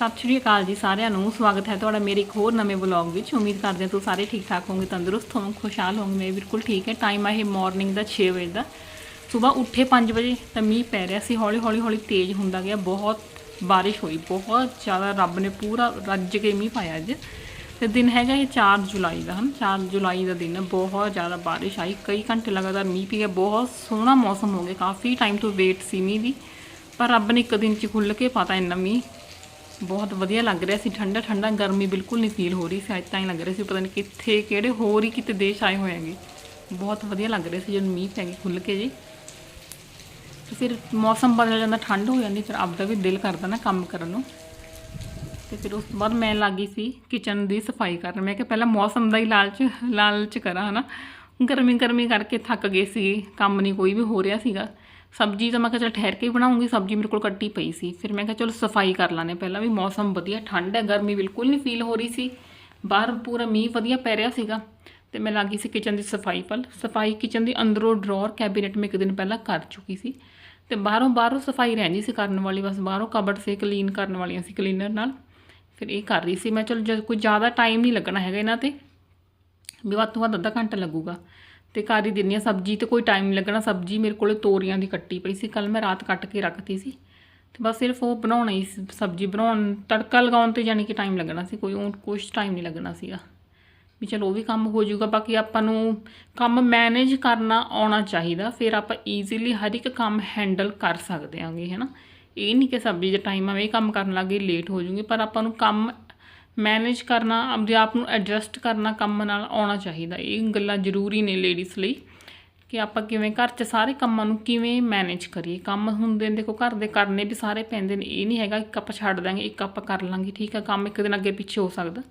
ਸਤਿ ਸ਼੍ਰੀ ਅਕਾਲ ਜੀ ਸਾਰਿਆਂ ਨੂੰ, ਸਵਾਗਤ ਹੈ ਤੁਹਾਡਾ ਮੇਰੇ ਇੱਕ ਹੋਰ ਨਵੇਂ ਵਲੌਗ ਵਿੱਚ। ਉਮੀਦ ਕਰਦੇ ਹਾਂ ਤੁਸੀਂ ਸਾਰੇ ਠੀਕ ਠਾਕ ਹੋਵੋਗੇ, ਤੰਦਰੁਸਤ ਹੋਵੋਗੇ, ਖੁਸ਼ਹਾਲ ਹੋਵੋਗੇ। ਮੈਂ ਬਿਲਕੁਲ ਠੀਕ ਹੈ। ਟਾਈਮ ਆ ਇਹ ਮਾਰਨਿੰਗ ਦਾ 6 ਵਜੇ ਦਾ। ਸਵੇਰ ਉੱਠੇ 5 ਵਜੇ ਤਾਂ ਮੀਂਹ ਪੈ ਰਿਹਾ ਸੀ। ਹੌਲੀ ਹੌਲੀ ਹੌਲੀ ਤੇਜ਼ ਹੁੰਦਾ ਗਿਆ। ਬਹੁਤ ਬਾਰਿਸ਼ ਹੋਈ। ਬਹੁਤ ਜ਼ਿਆਦਾ ਰੱਬ ਨੇ ਪੂਰਾ ਰੱਜ ਕੇ ਮੀਂਹ ਪਾਇਆ ਅੱਜ। ਤੇ ਦਿਨ ਹੈਗਾ ਇਹ 4 ਜੁਲਾਈ ਦਾ ਹਨ। 4 ਜੁਲਾਈ ਦਾ ਦਿਨ ਹੈ। ਬਹੁਤ ਜ਼ਿਆਦਾ ਬਾਰਿਸ਼ ਆਈ। ਕਈ ਘੰਟੇ ਲਗਾਤਾਰ ਮੀਂਹ ਪਿਆ ਬਹੁਤ ਸੋਹਣਾ ਮੌਸਮ ਹੋ ਗਿਆ। ਕਾਫੀ ਟਾਈਮ ਤੋਂ ਵੇਟ ਸੀ ਮੀਂਹ ਦੀ। ਪਰ ਰੱਬ ਨੇ ਇੱਕ ਦਿਨ ਚ ਖੁੱਲ ਕੇ ਪਤਾ ਇੰਨਾ ਮੀਂਹ। ਬਹੁਤ ਵਧੀਆ ਲੱਗ ਰਿਹਾ ਸੀ, ਠੰਡਾ ਠੰਡਾ ਗਰਮੀ ਬਿਲਕੁਲ ਨਹੀਂ ਫੀਲ ਹੋ ਰਹੀ ਸੀ, ਅੱਜ ਤਾਂ ਹੀ ਲੱਗ ਰਿਹਾ ਸੀ, ਪਤਾ ਨਹੀਂ ਕਿੱਥੇ, ਕਿਹੜੇ ਹੋਰ ਹੀ ਕਿਤੇ ਦੇਸ਼ ਆਏ ਹੋਏ ਹੈਗੇ। ਬਹੁਤ ਵਧੀਆ ਲੱਗ ਰਿਹਾ ਸੀ, ਜਦੋਂ ਮੀਂਹ ਪੈ ਗਿਆ ਖੁੱਲ ਕੇ ਜੀ। ਫਿਰ ਮੌਸਮ ਬਦਲ ਜਾਂਦਾ, ਠੰਡ ਹੋ ਜਾਂਦੀ, ਫਿਰ ਆਪਦਾ ਵੀ ਦਿਲ ਕਰਦਾ ਨਾ ਕੰਮ ਕਰਨ ਨੂੰ। ਤੇ ਫਿਰ ਉਸ ਤੋਂ ਬਾਅਦ ਮੈਂ ਲੱਗੀ ਸੀ ਕਿਚਨ ਦੀ ਸਫ਼ਾਈ ਕਰਨ। ਮੈਂ ਕਿਹਾ ਪਹਿਲਾਂ ਮੌਸਮ ਦਾ ਹੀ ਲਾਲਚ ਲਾਲਚ ਕਰਾਂ, ਹਨਾ। ਗਰਮੀ ਗਰਮੀ ਕਰਕੇ ਥੱਕ ਗਏ ਸੀ, ਕੰਮ ਨਹੀਂ ਕੋਈ ਵੀ ਹੋ ਰਿਹਾ ਸੀਗਾ। ਸਬਜ਼ੀ ਤਾਂ ਮੈਂ ਕਿਹਾ ਚਲ ਠਹਿਰ ਕੇ ਹੀ ਬਣਾਉਂਗੀ, ਸਬਜ਼ੀ ਮੇਰੇ ਕੋਲ ਕੱਟੀ ਪਈ ਸੀ। ਫਿਰ ਮੈਂ ਕਿਹਾ ਚਲੋ ਸਫ਼ਾਈ ਕਰ ਲਾਣੇ ਪਹਿਲਾਂ ਵੀ, ਮੌਸਮ ਵਧੀਆ, ਠੰਡ ਹੈ, ਗਰਮੀ ਬਿਲਕੁਲ ਨਹੀਂ ਫੀਲ ਹੋ ਰਹੀ ਸੀ। ਬਾਹਰ ਪੂਰਾ ਮੀਂਹ ਵਧੀਆ ਪੈ ਰਿਹਾ ਸੀਗਾ ਤੇ ਮੈਂ ਲੱਗੀ ਸੀ ਕਿਚਨ ਦੀ ਸਫ਼ਾਈ ਪਲ ਸਫ਼ਾਈ ਕਿਚਨ ਦੀ ਅੰਦਰੋਂ ਡਰਾਅਰ ਕੈਬਿਨਟ ਮੈਂ ਇੱਕ ਦਿਨ ਪਹਿਲਾਂ ਕਰ ਚੁੱਕੀ ਸੀ ਤੇ ਬਾਹਰੋਂ ਬਾਹਰੋਂ ਸਫ਼ਾਈ ਰਹਿੰਦੀ ਸੀ ਕਰਨ ਵਾਲੀ, ਬਸ ਬਾਹਰੋਂ ਕਬੜ ਸੇ ਕਲੀਨ ਕਰਨ ਵਾਲੀਆਂ ਸੀ ਕਲੀਨਰ ਨਾਲ। ਫਿਰ ਇਹ ਕਰ ਰਹੀ ਸੀ। ਮੈਂ ਚਲ ਜਦ ਕੋਈ ਜ਼ਿਆਦਾ ਟਾਈਮ ਨਹੀਂ ਲੱਗਣਾ ਹੈਗਾ ਇਹਨਾਂ ਤੇ, ਵੀ ਵੱਧ ਤੋਂ ਵੱਧ ਅੱਧਾ ਘੰਟਾ ਲੱਗੂਗਾ। ਤੇ ਕਰ ਹੀ ਦਿੰਦੀ ਹਾਂ ਸਬਜ਼ੀ ਤੇ ਕੋਈ ਟਾਈਮ ਨਹੀਂ ਲੱਗਣਾ। ਸਬਜ਼ੀ ਮੇਰੇ ਕੋਲੇ ਤੋਰੀਆਂ ਦੀ ਕੱਟੀ ਪਈ ਸੀ। ਕੱਲ ਮੈਂ ਰਾਤ ਕੱਟ ਕੇ ਰੱਖਤੀ ਸੀ। ਤੇ ਬਸ ਸਿਰਫ ਉਹ ਬਣਾਉਣਾ ਹੀ ਸਬਜ਼ੀ ਬਣਾਉਣ, ਤੜਕਾ ਲਗਾਉਣ ਤੇ ਜਾਨੀ ਕਿ ਟਾਈਮ ਲੱਗਣਾ ਸੀ। ਕੋਈ ਉਹ ਕੁਛ ਟਾਈਮ ਨਹੀਂ ਲੱਗਣਾ ਸੀਗਾ। ਵੀ ਚਲੋ ਉਹ ਵੀ ਕੰਮ ਹੋ ਜਾਊਗਾ। ਬਾਕੀ ਆਪਾਂ ਨੂੰ ਕੰਮ ਮੈਨੇਜ ਕਰਨਾ ਆਉਣਾ ਚਾਹੀਦਾ। ਫਿਰ ਆਪਾਂ ਈਜ਼ੀਲੀ ਹਰ ਇੱਕ ਕੰਮ ਹੈਂਡਲ ਕਰ ਸਕਦੇ ਆਂਗੇ ਹੈਨਾ? ਇਹ ਨਹੀਂ ਕਿ ਸਬਜ਼ੀ ਦੇ ਟਾਈਮ ਆਵੇ, ਇਹ ਕੰਮ ਕਰਨ ਲੱਗੇ ਲੇਟ ਹੋ ਜੂਗੇ ਪਰ ਆਪਾਂ ਨੂੰ ਕੰਮ ਮੈਨੇਜ ਕਰਨਾ ਆਪਣੇ ਆਪ ਨੂੰ ਐਡਜਸਟ ਕਰਨਾ ਕੰਮ ਨਾਲ ਆਉਣਾ ਚਾਹੀਦਾ। ਇਹ ਗੱਲਾਂ ਜ਼ਰੂਰੀ ਨੇ ਲੇਡੀਜ਼ ਲਈ ਕਿ ਆਪਾਂ ਕਿਵੇਂ ਘਰ 'ਚ ਸਾਰੇ ਕੰਮਾਂ ਨੂੰ ਕਿਵੇਂ ਮੈਨੇਜ ਕਰੀਏ। ਕੰਮ ਹੁੰਦੇ ਨੇ, ਦੇਖੋ ਘਰ ਦੇ ਕਰਨੇ ਵੀ ਸਾਰੇ ਪੈਂਦੇ ਨੇ। ਇਹ ਨਹੀਂ ਹੈਗਾ ਇੱਕ ਆਪਾਂ ਛੱਡ ਦਾਂਗੇ, ਇੱਕ ਆਪਾਂ ਕਰ ਲਾਂਗੇ, ਠੀਕ ਆ, ਕੰਮ ਇੱਕ ਦਿਨ ਅੱਗੇ ਪਿੱਛੇ ਹੋ ਸਕਦਾ।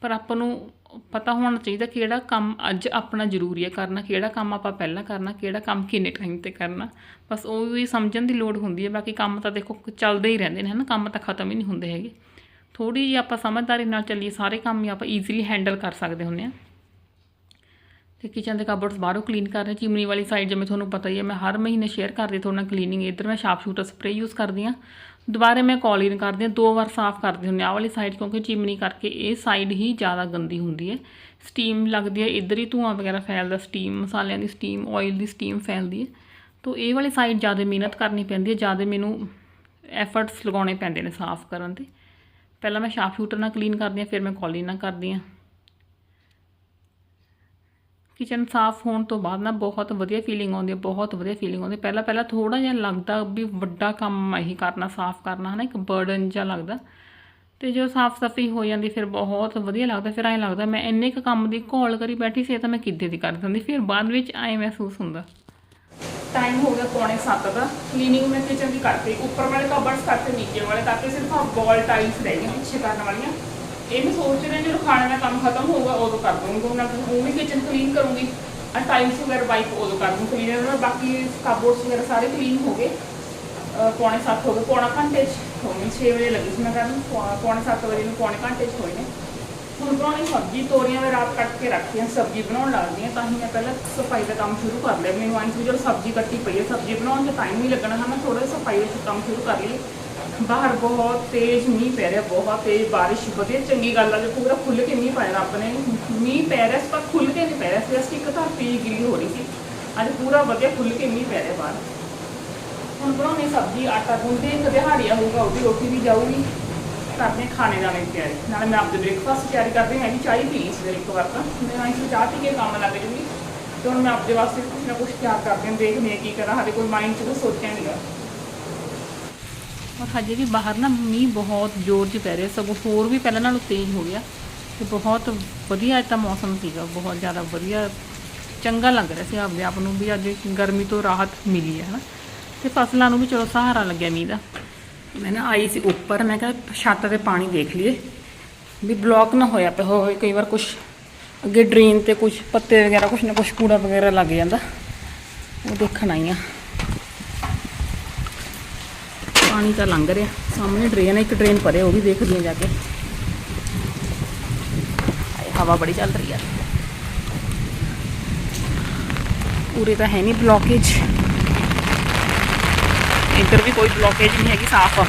ਪਰ ਆਪਾਂ ਨੂੰ ਪਤਾ ਹੋਣਾ ਚਾਹੀਦਾ ਕਿਹੜਾ ਕੰਮ ਅੱਜ ਆਪਣਾ ਜ਼ਰੂਰੀ ਹੈ ਕਰਨਾ, ਕਿਹੜਾ ਕੰਮ ਆਪਾਂ ਪਹਿਲਾਂ ਕਰਨਾ, ਕਿਹੜਾ ਕੰਮ ਕਿੰਨੇ ਟਾਈਮ ਤੇ ਕਰਨਾ। ਬਸ ਉਹ ਵੀ ਸਮਝਣ ਦੀ ਲੋੜ ਹੁੰਦੀ ਹੈ ਬਾਕੀ ਕੰਮ ਤਾਂ ਦੇਖੋ ਚੱਲਦੇ ਹੀ ਰਹਿੰਦੇ ਨੇ, ਹਨਾ? ਕੰਮ ਤਾਂ ਖਤਮ ਹੀ ਨਹੀਂ ਹੁੰਦੇ ਹੈਗੇ। ਥੋੜੀ ਜਿਹੀ ਆਪਾਂ ਸਮਝਦਾਰੀ ਨਾਲ ਚੱਲੀਏ, ਸਾਰੇ ਕੰਮ ਹੀ ਆਪਾਂ ਈਜ਼ੀਲੀ ਹੈਂਡਲ ਕਰ ਸਕਦੇ ਹੁੰਦੇ ਆ ਤੇ ਕਿਚਨ ਦੇ ਕਬਰਡਸ ਬਾਹਰੋਂ ਕਲੀਨ ਕਰ ਰਹੇ, ਚਿਮਨੀ ਵਾਲੀ ਸਾਈਡ ਜਿਵੇਂ ਤੁਹਾਨੂੰ ਪਤਾ ਹੀ ਹੈ, ਮੈਂ ਹਰ ਮਹੀਨੇ ਸ਼ੇਅਰ ਕਰਦੀ ਤੁਹਾਡੇ ਨਾਲ ਕਲੀਨਿੰਗ ਇੱਧਰ ਮੈਂ ਸ਼ਾਰਪ ਸ਼ੂਟਰ ਸਪਰੇ ਯੂਜ਼ ਕਰਦੀ ਆ ਦੁਬਾਰੇ ਮੈਂ ਕੌਲੀਨ ਕਰਦੀ ਹਾਂ, ਦੋ ਵਾਰ ਸਾਫ਼ ਕਰਦੀ ਹੁੰਦੀ ਆਹ ਵਾਲੀ ਸਾਈਡ ਕਿਉਂਕਿ ਚਿਮਨੀ ਕਰਕੇ ਇਹ ਸਾਈਡ ਹੀ ਜ਼ਿਆਦਾ ਗੰਦੀ ਹੁੰਦੀ ਹੈ। ਸਟੀਮ ਲੱਗਦੀ ਹੈ, ਇੱਧਰ ਹੀ ਧੂਆਂ ਵਗੈਰਾ ਫੈਲਦਾ ਸਟੀਮ ਮਸਾਲਿਆਂ ਦੀ ਸਟੀਮ ਆਇਲ ਦੀ ਸਟੀਮ ਫੈਲਦੀ ਹੈ। ਤੋਂ ਇਹ ਵਾਲੀ ਸਾਈਡ ਜ਼ਿਆਦਾ ਮਿਹਨਤ ਕਰਨੀ ਪੈਂਦੀ ਹੈ, ਜ਼ਿਆਦਾ ਮੈਨੂੰ ਐਫਰਟਸ ਲਗਾਉਣੇ ਪੈਂਦੇ ਨੇ ਸਾਫ਼ ਕਰਨ ਤੇ। ਪਹਿਲਾਂ ਮੈਂ ਸ਼ਾਰਪ ਸ਼ੂਟਰ ਨਾਲ ਕਲੀਨ ਕਰਦੀ ਹਾਂ, ਫਿਰ ਮੈਂ ਕੌਲੀਨ ਨਾਲ ਕਰਦੀ ਹਾਂ। ਕਿਚਨ ਸਾਫ਼ ਹੋਣ ਤੋਂ ਬਾਅਦ ਨਾ ਬਹੁਤ ਵਧੀਆ ਫੀਲਿੰਗ ਆਉਂਦੀ ਹੈ, ਬਹੁਤ ਵਧੀਆ ਫੀਲਿੰਗ ਆਉਂਦੀ ਪਹਿਲਾਂ ਪਹਿਲਾਂ ਥੋੜਾ ਜਿਹਾ ਲੱਗਦਾ ਵੀ ਵੱਡਾ ਕੰਮ ਇਹੀ ਕਰਨਾ, ਸਾਫ਼ ਕਰਨਾ, ਹਨਾ, ਇੱਕ ਬਰਡਨ ਜਿਹਾ ਲੱਗਦਾ। ਤੇ ਜੋ ਸਾਫ਼ ਸਫ਼ਾਈ ਹੋ ਜਾਂਦੀ, ਫਿਰ ਬਹੁਤ ਵਧੀਆ ਲੱਗਦਾ, ਫਿਰ ਐਂ ਲੱਗਦਾ ਮੈਂ ਇੰਨੇ ਕੁ ਕੰਮ ਦੀ ਘੋਲ ਕਰੀ ਬੈਠੀ ਸੀ ਤਾਂ ਮੈਂ ਕਿੱਦੇ ਦੀ ਕਰ ਦਿੰਦੀ, ਫਿਰ ਬਾਅਦ ਵਿੱਚ ਐਂ ਮਹਿਸੂਸ ਹੁੰਦਾ। ਟਾਈਮ ਹੋ ਗਿਆ ਪੌਣੇ 7 ਦਾ। ਕਲੀਨਿੰਗ ਮੈਂ ਕਿਚਨ ਦੀ ਕਰਤੀ। ਉੱਪਰ ਵਾਲੇ ਕਬਰਡਸ ਕਰਤੇ, ਨੀਚੇ ਵਾਲੇ ਤਾਂ ਕਿ ਸਿਰਫ ਆ ਵਾਲ ਟਾਈਲਸ ਰਹਿ ਗਈਆਂ ਪਿੱਛੇ ਕਰਨ ਵਾਲੀਆਂ। ਇਹ ਮੈਂ ਸੋਚ ਰਹੀ ਜਦੋਂ ਖਾਣੇ ਦਾ ਕੰਮ ਖਤਮ ਹੋਊਗਾ, ਉਦੋਂ ਕਰ ਦੂੰਗੀ ਉਹਨਾਂ ਉਹ ਵੀ ਕਿਚਨ ਕਲੀਨ ਕਰੂੰਗੀ। ਆ ਟਾਈਲਸ ਵਗੈਰਾ ਵਾਈਪ ਉਦੋਂ ਕਰ ਦੂੰ ਕਲੀਨ ਬਾਕੀ ਕਬਰਡਸ ਵਗੈਰਾ ਸਾਰੇ ਕਲੀਨ ਹੋ ਗਏ। ਪੌਣੇ 7 ਹੋ ਗਏ। ਪੌਣਾ ਘੰਟੇ 'ਚ ਹੋਣੀ ਗਏ 6 ਵਜੇ ਲੱਗੀ ਸੀ ਮੈਂ ਕਰਨ ਪੌ- ਪੌਣੇ 7 ਵਜੇ ਨੂੰ ਪੌਣੇ ਘੰਟੇ 'ਚ ਹੋਏ ਨੇ। ਹੁਣ ਬਣਾਉਣੀ ਸਬਜ਼ੀ, ਤੋਰੀਆਂ ਮੈਂ ਰਾਤ ਕੱਟ ਕੇ ਰੱਖੀਆਂ, ਸਬਜ਼ੀ ਬਣਾਉਣ ਲੱਗਦੀ ਹਾਂ, ਤਾਂ ਹੀ ਮੈਂ ਪਹਿਲਾਂ ਸਫ਼ਾਈ ਦਾ ਕੰਮ ਸ਼ੁਰੂ ਕਰ ਲਿਆ। ਮੈਨੂੰ ਆਂਟੀ ਜਦੋਂ ਸਬਜ਼ੀ ਕੱਟੀ ਪਈ ਹੈ, ਸਬਜ਼ੀ ਬਣਾਉਣ 'ਚ ਟਾਈਮ ਨਹੀਂ ਲੱਗਣਾ ਹੈ, ਮੈਂ ਥੋੜਾ ਜਿਹਾ ਸਫ਼ਾਈ ਵਿੱਚ ਕੰਮ ਸ਼ੁਰੂ ਕਰ ਲਈ। ਬਾਹਰ ਬਹੁਤ ਤੇਜ਼ ਮੀਂਹ ਪੈ ਰਿਹਾ, ਬਹੁਤ ਤੇਜ਼ ਬਾਰਿਸ਼, ਵਧੀਆ, ਚੰਗੀ ਗੱਲ ਆ, ਜੇ ਪੂਰਾ ਖੁੱਲ ਕੇ ਮੀਂਹ ਪਾਇਆ ਰੱਬ ਨੇ। ਮੀਂਹ ਪੈ ਰਿਹਾ ਸੀ, ਪਰ ਖੁੱਲ ਕੇ ਨਹੀਂ ਪੈ ਰਿਹਾ ਸੀ, ਅਸੀਂ ਇੱਕ ਧਰਤੀ ਗਿੱਲੀ ਹੋ ਰਹੀ ਸੀ। ਅੱਜ ਪੂਰਾ ਵਧੀਆ ਖੁੱਲ ਕੇ ਮੀਂਹ ਪੈ ਰਿਹਾ ਬਾਹਰ। ਹੁਣ ਬਣਾਉਣੀ ਸਬਜ਼ੀ, ਆਟਾ ਗੁੰਦੇ ਇੱਕ ਦਿਹਾੜੀਆ ਹੋਊਗਾ ਉਹਦੀ ਰੋਟੀ ਵੀ ਜਾਊਗੀ। ਕਰਦੇ ਖਾਣੇ ਦਾਣੇ ਦੀ ਤਿਆਰੀ ਨਾਲੇ ਮੈਂ ਆਪਦੇ ਬ੍ਰੇਕਫਾਸਟ ਤਿਆਰੀ ਕਰਦੀ ਹਾਂ ਵੀ ਪੀ ਲਈ ਸਵੇਰੇ ਇੱਕ ਵਾਰ ਤਾਂ। ਮੈਂ ਆਈ ਸੀ ਚਾਹ ਪੀ ਕੇ ਕੰਮ ਲੱਗ ਜੂਗੀ। ਤੇ ਹੁਣ ਮੈਂ ਆਪਦੇ ਵਾਸਤੇ ਕੁਝ ਨਾ ਕੁਝ ਤਿਆਰ ਕਰਦੀ ਹਾਂ, ਦੇਖਦੇ ਹਾਂ ਕੀ ਕਰਾਂ। ਹਾਲੇ ਕੋਈ ਮਾਈਂਡ 'ਚ ਕੁਛ ਸੋਚਿਆ ਨਹੀਂਗਾ ਔਰ ਹਜੇ ਵੀ ਬਾਹਰ ਨਾ ਮੀਂਹ ਬਹੁਤ ਜ਼ੋਰ 'ਚ ਪੈ ਰਿਹਾ। ਸਗੋਂ ਹੋਰ ਵੀ ਪਹਿਲਾਂ ਨਾਲੋਂ ਤੇਜ਼ ਹੋ ਗਿਆ। ਤੇ ਬਹੁਤ ਵਧੀਆ ਤਾਂ ਮੌਸਮ ਸੀਗਾ। ਬਹੁਤ ਜ਼ਿਆਦਾ ਵਧੀਆ, ਚੰਗਾ ਲੱਗ ਰਿਹਾ ਸੀ ਆਪਦੇ ਆਪ ਨੂੰ ਵੀ। ਅੱਜ ਗਰਮੀ ਤੋਂ ਰਾਹਤ ਮਿਲੀ ਹੈ, ਹਨਾ। ਤੇ ਫਸਲਾਂ ਨੂੰ ਵੀ ਚਲੋ ਸਹਾਰਾ ਲੱਗਿਆ ਮੀਂਹ ਦਾ। ਮੈਂ ਨਾ ਆਈ ਸੀ ਉੱਪਰ ਮੈਂ ਕਿਹਾ ਛੱਤ ਤੇ ਪਾਣੀ ਦੇਖ ਲਈਏ ਵੀ ਬਲੌਕ ਨਾ ਹੋਇਆ ਪਿਆ ਹੋਵੇ ਕਈ ਵਾਰ ਕੁਝ ਅੱਗੇ ਡਰੇਨ ਤੇ ਕੁਝ ਪੱਤੇ ਵਗੈਰਾ ਕੁਝ ਨਾ ਕੁਝ ਕੂੜਾ ਵਗੈਰਾ ਲੱਗ ਜਾਂਦਾ ਉਹ ਦੇਖਣ ਆਈ ਆ ਪਾਣੀ ਤਾਂ ਲੰਘ ਰਿਹਾ ਸਾਹਮਣੇ ਡਰੇਨ ਹੈ ਇੱਕ ਡਰੇਨ ਪਰੇ ਉਹ ਵੀ ਦੇਖਦੀ ਆ ਜਾ ਕੇ ਹਵਾ ਬੜੀ ਚੱਲ ਰਹੀ ਆ ਪੂਰੇ ਤਾਂ ਹੈ ਨਹੀਂ ਬਲੌਕੇਜ ਇੱਧਰ ਵੀ ਕੋਈ ਬਲੌਕੇਜ ਨਹੀਂ ਹੈਗੀ ਸਾਫ਼ ਆ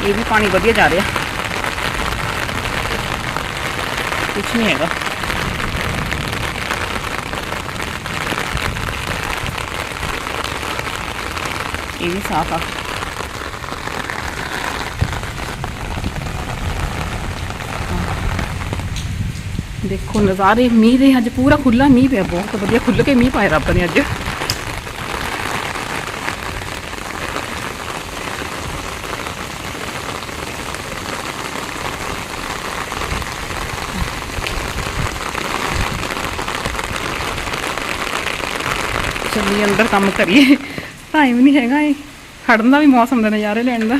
ਇਹ ਵੀ ਪਾਣੀ ਵਧੀਆ ਜਾ ਰਿਹਾ ਕੁਛ ਨਹੀਂ ਹੈਗਾ ਇਹ ਵੀ ਸਾਫ਼ ਆ ਦੇਖੋ ਨਜ਼ਾਰੇ ਮੀਂਹ ਦੇ ਅੱਜ ਪੂਰਾ ਖੁੱਲਾ ਮੀਂਹ ਪਿਆ ਬਹੁਤ ਵਧੀਆ ਖੁੱਲ ਕੇ ਮੀਂਹ ਪਾਇਆ ਰੱਬ ਨੇ ਅੱਜ ਚੱਲੀਏ ਅੰਦਰ ਕੰਮ ਕਰੀਏ। ਟਾਈਮ ਨਹੀਂ ਹੈਗਾ ਇਹ। ਖੜਨ ਦਾ ਵੀ ਮੌਸਮ ਦੇ ਨਜ਼ਾਰੇ ਲੈਣ ਦਾ।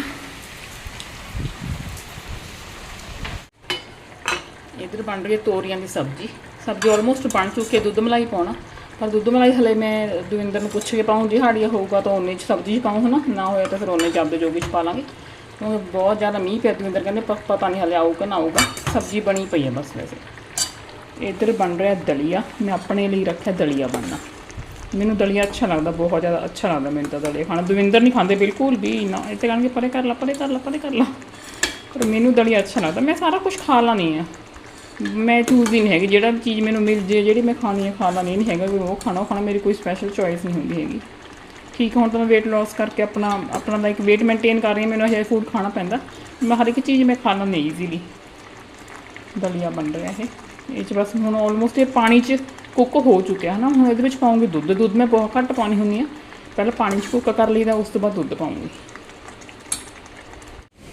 ਇਧਰ ਬਣ ਰਹੀ ਹੈ ਤੋਰੀਆਂ ਦੀ ਸਬਜ਼ੀ। ਸਬਜ਼ੀ ਆਲਮੋਸਟ ਬਣ ਚੁੱਕੀ ਹੈ, ਦੁੱਧ ਮਲਾਈ ਪਾਉਣਾ। ਪਰ ਦੁੱਧ ਮਲਾਈ ਹਲੇ ਮੈਂ ਦਵਿੰਦਰ ਨੂੰ ਪੁੱਛ ਕੇ ਪਾਉਂ, ਜੇ ਹਾੜੀਆ ਹੋਊਗਾ ਤਾਂ ਉਹਨੇ ਚ ਸਬਜ਼ੀ 'ਚ ਪਾਉਂ, ਹਨਾ? ਨਾ ਹੋਇਆ ਤਾਂ ਫਿਰ ਉਹਨੇ ਚ ਆਪਦੇ ਜੋਗੀ ਚ ਪਾ ਲਾਂਗੇ। ਕਿਉਂਕਿ ਬਹੁਤ ਜ਼ਿਆਦਾ ਮੀਂਹ ਪਿਆ ਦਵਿੰਦਰ, ਕਹਿੰਦੇ ਪ- ਪਤਾ ਨਹੀਂ ਹਲੇ ਆਊਗਾ ਨਾ ਆਊਗਾ। ਸਬਜ਼ੀ ਬਣੀ ਪਈ ਹੈ ਬਸ ਵੈਸੇ। ਇਧਰ ਬਣ ਰਿਹਾ ਦਲੀਆ। ਮੈਂ ਆਪਣੇ ਲਈ ਰੱਖਿਆ ਦਲੀਆ ਬਣਨਾ। ਮੈਨੂੰ ਦਲੀਆ ਅੱਛਾ ਲੱਗਦਾ, ਬਹੁਤ ਜ਼ਿਆਦਾ ਅੱਛਾ ਲੱਗਦਾ ਮੈਨੂੰ ਤਾਂ ਦਲੀਆ ਖਾਣਾ। ਦਵਿੰਦਰ ਨਹੀਂ ਖਾਂਦੇ, ਬਿਲਕੁਲ ਵੀ ਨਾ। ਇਹ ਤੇ ਕਹਿਣਗੇ, ਪਰੇ ਕਰ ਲਾ, ਪਰੇ ਕਰ ਲਾ, ਪਰੇ ਕਰ ਲਾ। ਪਰ ਮੈਨੂੰ ਦਲੀਆ ਅੱਛਾ ਲੱਗਦਾ। ਮੈਂ ਸਾਰਾ ਕੁਝ ਖਾ ਲਾਣੀ ਆ ਮੈਂ ਚੂਜ਼ਦੀ ਨਹੀਂ ਹੈਗੀ। ਜਿਹੜਾ ਚੀਜ਼ ਮੈਨੂੰ ਮਿਲ ਜੇ, ਜਿਹੜੀ ਮੈਂ ਖਾਣੀ ਹੈ, ਖਾ ਲਾਣੀ ਇਹ ਨਹੀਂ ਹੈਗਾ ਵੀ ਉਹ ਖਾਣਾ ਉਹ ਖਾਣਾ ਮੇਰੀ ਕੋਈ ਸਪੈਸ਼ਲ ਚੋਇਸ ਨਹੀਂ ਹੁੰਦੀ ਹੈਗੀ। ਠੀਕ ਹੁਣ ਤਾਂ ਮੈਂ weight loss ਕਰਕੇ ਆਪਣਾ ਆਪਣਾ ਲਾਈਕ weight ਮੇਨਟੇਨ ਕਰ ਰਹੀ ਹਾਂ। ਮੈਨੂੰ ਇਹ ਫੂਡ ਖਾਣਾ ਪੈਂਦਾ। ਮੈਂ ਹਰ ਇੱਕ ਚੀਜ਼ ਮੈਂ ਖਾ ਲੈਂਦੀ ਈਜ਼ੀਲੀ ਦਲੀਆ ਬਣ ਰਿਹਾ ਇਹ। ਇਹ ਚ ਬਸ ਹੁਣ ਆਲਮੋਸਟ ਇਹ ਪਾਣੀ ਚ ਕੁੱਕ ਹੋ ਚੁੱਕਿਆ ਹੈ ਨਾ ਹੁਣ ਇਹਦੇ ਵਿੱਚ ਪਾਉਂਗੀ ਦੁੱਧ। ਦੁੱਧ ਮੈਂ ਬਹੁਤ ਘੱਟ ਪਾਉਣੀ ਹੁੰਦੀ ਆ ਪਹਿਲਾਂ ਪਾਣੀ ਚ ਕੁੱਕ ਕਰ ਲਈਦਾ, ਉਸ ਤੋਂ ਬਾਅਦ ਦੁੱਧ ਪਾਉਂਗੀ।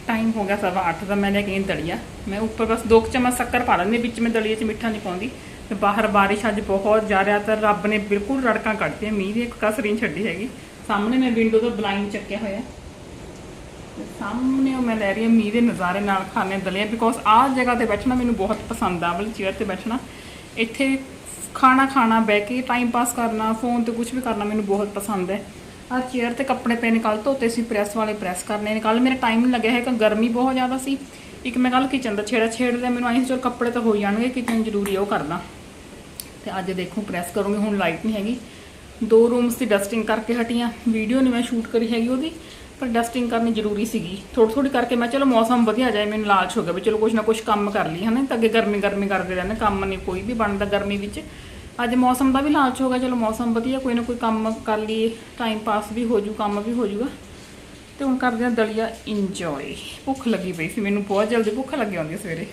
ਟਾਈਮ ਹੋ ਗਿਆ ਸਵਾ 8 ਦਾ, ਮੈਂ ਲੈ ਕੇ ਦਲੀਆ। ਮੈਂ ਉੱਪਰ ਬਸ ਦੋ ਕੁ ਚਮਚ ਸ਼ੱਕਰ ਪਾ ਲੈਂਦੀ, ਵਿੱਚ ਮੈਂ ਦਲੀਏ 'ਚ ਮਿੱਠਾ ਨਹੀਂ ਪਾਉਂਦੀ। ਤੇ ਬਾਹਰ ਬਾਰਿਸ਼ ਅੱਜ ਬਹੁਤ ਜਾ ਰਿਹਾ ਤਾਂ ਰੱਬ ਨੇ ਬਿਲਕੁਲ ਰੜਕਾਂ ਕੱਢਤੀਆਂ। ਮੀਂਹ ਦੀ ਇੱਕ ਕਸਰ ਨਹੀਂ ਛੱਡੀ ਹੈਗੀ। ਸਾਹਮਣੇ ਮੈਂ ਵਿੰਡੋ ਤੋਂ ਬਲਾਈਂਡ ਚੱਕਿਆ ਹੋਇਆ। ਸਾਹਮਣੇ ਉਹ ਮੈਂ ਲੈ ਰਹੀ ਹਾਂ ਮੀਂਹ ਦੇ ਨਜ਼ਾਰੇ ਨਾਲ ਖਾਣੇ ਦਲੀਆ ਬਿਕੋਜ਼ ਆਹ ਜਗ੍ਹਾ ਤੇ ਬੈਠਣਾ ਮੈਨੂੰ ਬਹੁਤ ਪਸੰਦ ਆ। ਵਾਲੀ ਚੇਅਰ ਤੇ ਬੈਠਣਾ। ਇੱਥੇ ਖਾਣਾ ਖਾਣਾ, ਬਹਿ ਕੇ ਟਾਈਮ ਪਾਸ ਕਰਨਾ ਫੋਨ ਤੇ ਕੁਝ ਵੀ ਕਰਨਾ ਮੈਨੂੰ ਬਹੁਤ ਪਸੰਦ ਹੈ। ਆਹ ਚੇਅਰ ਤੇ ਕੱਪੜੇ ਪਏ ਨਿਕਲ ਧੋਤੇ ਸੀ ਪ੍ਰੈਸ ਵਾਲੇ ਪ੍ਰੈਸ ਕਰਨੇ ਨਿਕਲ ਮੇਰਾ ਟਾਈਮ ਨਹੀਂ ਲੱਗਿਆ ਹੈ ਕਿ ਗਰਮੀ ਬਹੁਤ ਜ਼ਿਆਦਾ ਸੀ। ਇੱਕ ਮੈਂ ਕੱਲ ਕਿਚਨ ਦਾ ਛੇੜਾ ਛੇੜ ਲਿਆ ਮੈਨੂੰ ਆਈ ਸੀ, ਚਲ ਕੱਪੜੇ ਤਾਂ ਹੋ ਜਾਣਗੇ ਕਿਚਨ ਜ਼ਰੂਰੀ ਉਹ ਕਰਦਾ। ਤੇ ਅੱਜ ਦੇਖੋ ਪ੍ਰੈਸ ਕਰੂੰਗੀ, ਹੁਣ ਲਾਈਟ ਨਹੀਂ ਹੈਗੀ। ਦੋ ਰੂਮਸ ਦੀ ਡਸਟਿੰਗ ਕਰਕੇ ਹਟੀਆਂ ਵੀਡੀਓ ਨਹੀਂ ਮੈਂ ਸ਼ੂਟ ਕਰੀ ਹੈਗੀ ਉਹਦੀ। ਪਰ ਡਸਟਿੰਗ ਕਰਨੀ ਜ਼ਰੂਰੀ ਸੀਗੀ। ਥੋੜੀ ਥੋੜੀ ਕਰਕੇ ਮੈਂ ਚਲੋ ਮੌਸਮ ਵਧੀਆ ਜਾਏ, ਮੈਨੂੰ ਲਾਲਚ ਹੋ ਗਿਆ ਵੀ ਚਲੋ ਕੁਛ ਨਾ ਕੁਛ ਕੰਮ ਕਰ ਲਈ, ਹਨਾ? ਤਾਂ ਅੱਗੇ ਗਰਮੀ ਗਰਮੀ ਕਰਦੇ ਰਹਿੰਦੇ, ਕੰਮ ਨਹੀਂ ਕੋਈ ਵੀ ਬਣਦਾ ਗਰਮੀ ਵਿੱਚ। ਅੱਜ ਮੌਸਮ ਦਾ ਵੀ ਲਾਲਚ ਹੋ ਗਿਆ, ਚਲੋ ਮੌਸਮ ਵਧੀਆ, ਕੋਈ ਨਾ ਕੋਈ ਕੰਮ ਕਰ ਲਈਏ ਟਾਈਮ ਪਾਸ ਵੀ ਹੋ ਜੂ, ਕੰਮ ਵੀ ਹੋ ਜੂਗਾ। ਤੇ ਹੁਣ ਕਰਦੇ ਹਾਂ ਦਲੀਆ ਇੰਜੋਏ ਭੁੱਖ ਲੱਗੀ ਪਈ ਸੀ ਮੈਨੂੰ ਬਹੁਤ ਜਲਦੀ, ਭੁੱਖ ਲੱਗੀ ਆਉਂਦੀ ਸਵੇਰੇ।